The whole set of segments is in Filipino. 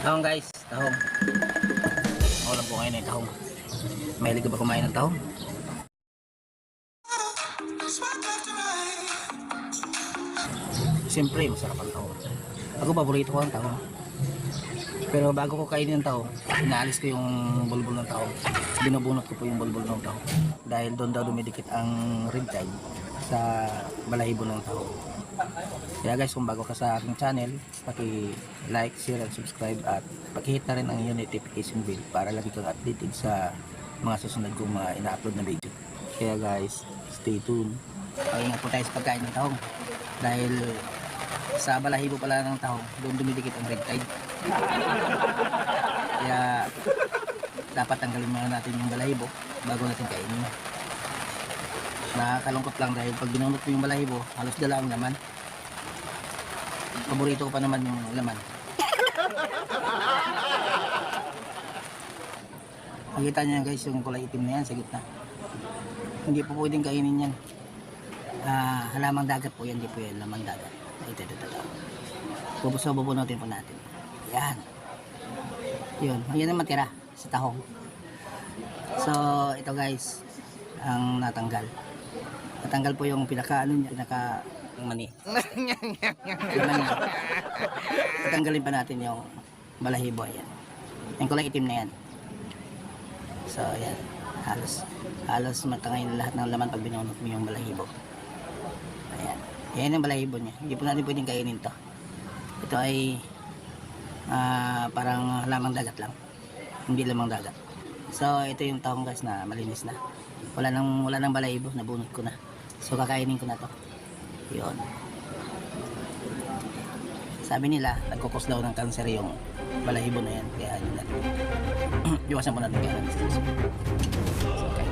Tahong guys, tahong. Ako lang po ngayon ay tahong. Mahilig ba kumain ng tahong? Siyempre, masarap ang tahong. Ako paborito ko ang tahong. Pero bago ko kainin ng tahong, inaalis ko yung bulbul ng tahong. Binubunot ko po yung bulbul ng tahong. Dahil doon daw dumidikit ang ribtide sa balahibo ng tahong. Kaya guys, kung bago ka sa aking channel, paki-like, share, and subscribe at paki-hit na rin ang yung notification bell para lagi kang updated sa mga susunod kong mga ina-upload na video. Kaya guys, stay tuned. Pahinga po tayo sa pagkain ng tahong. Dahil sa balahibo pala ng tahong, doon dumidikit ang red tide. Kaya dapat tanggalin muna natin yung balahibo bago natin kainin. Nakakalungkot lang dahil pag binunot mo yung balahibo, halos dala ang laman. Paborito ko pa naman yung laman. Nakita niyo guys, yung kulay itim na yan sa gitna. Hindi po pwedeng kainin yan. Ah, halamang dagat po yan, hindi po yan lamang dagat. Ito, ito, ito. ito. Bubuso, bubunutin po natin. Yan. Yun, yan ang matira sa tahong. So, ito guys, ang natanggal. Natanggal po yung pinaka, ano niya, pinaka, yung mani. Tatanggalin pa natin yung balahibo, yan. Yung kulay itim na yan. So, yan. Halos, halos matangay lahat ng laman pag binunot mo yung balahibo. Ayan. Yan ang balahibo niya. Hindi po natin pwedeng kainin to. Ito ay ah, parang lamang dagat lang. Hindi lamang dagat. So, ito yung tahong guys na malinis na. Wala nang, wala nang balahibo. Nabunot ko na. So, kakainin ko na to. Yun. Sabi nila, nagkukos daw ng cancer yung balahibo na yan. Kaya yun natin. Iwasan po natin kaya natin. So, okay.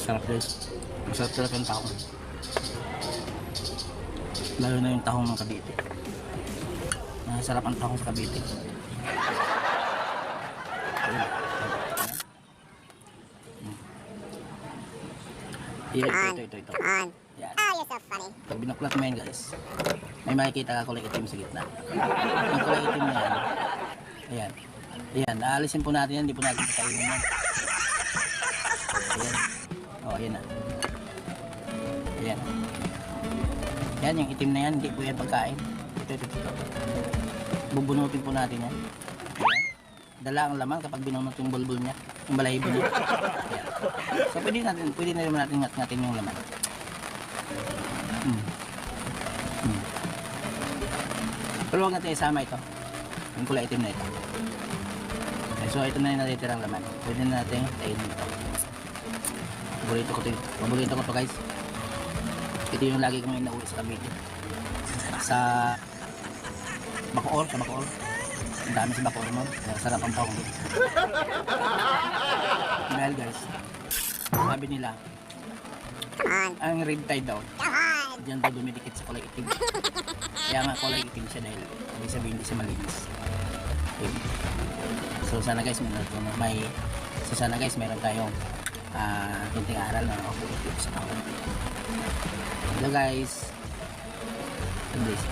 Sarap guys. Masarap talaga yung tahong. Lalo na yung tahong ng Cavite. Masarap ang tahong sa Cavite. Ito, ito, ito, ito. Come on. Yan. Oh, you're so funny. Pag binuklat mo yan guys, may makikita ka kulay itim sa gitna. Yung kulay itim na yan, ayan. Ayan, aalisin po natin yan, hindi po natin kakainin yan. Ayan. O, ayan na. Ayan. Yan, yung itim na yan, hindi po yan pagkain. Ito, ito, ito. Bubunutin po natin yan. Ayan. Dala ang laman kapag binunot yung bulbul niya, yung balahibo niya. Ayan. So, pwede natin, pwede na naman natin ngat-ngatin yung laman. Hmm. Hmm. Pero huwag natin isama ito. Yung kulay itim na ito. Okay, so ito na yung natitirang laman. Pwede na natin kainin ito. Paborito ko ito. Paborito ko to guys. Ito yung lagi kong inauwi sa Cavite. Sa Bacoor, sa Bacoor. Ang dami sa Bacoor mo. Sarap ang pang. Dahil guys, sabi nila, ang red tide daw. Diyan daw dumidikit sa kulay itim. Kaya nga kulay itim siya dahil ibig sabihin hindi siya malinis. Yun. So sana guys natutunan may so sana guys meron tayong ah kunting aral na ako sa tao. Hello guys. Bless.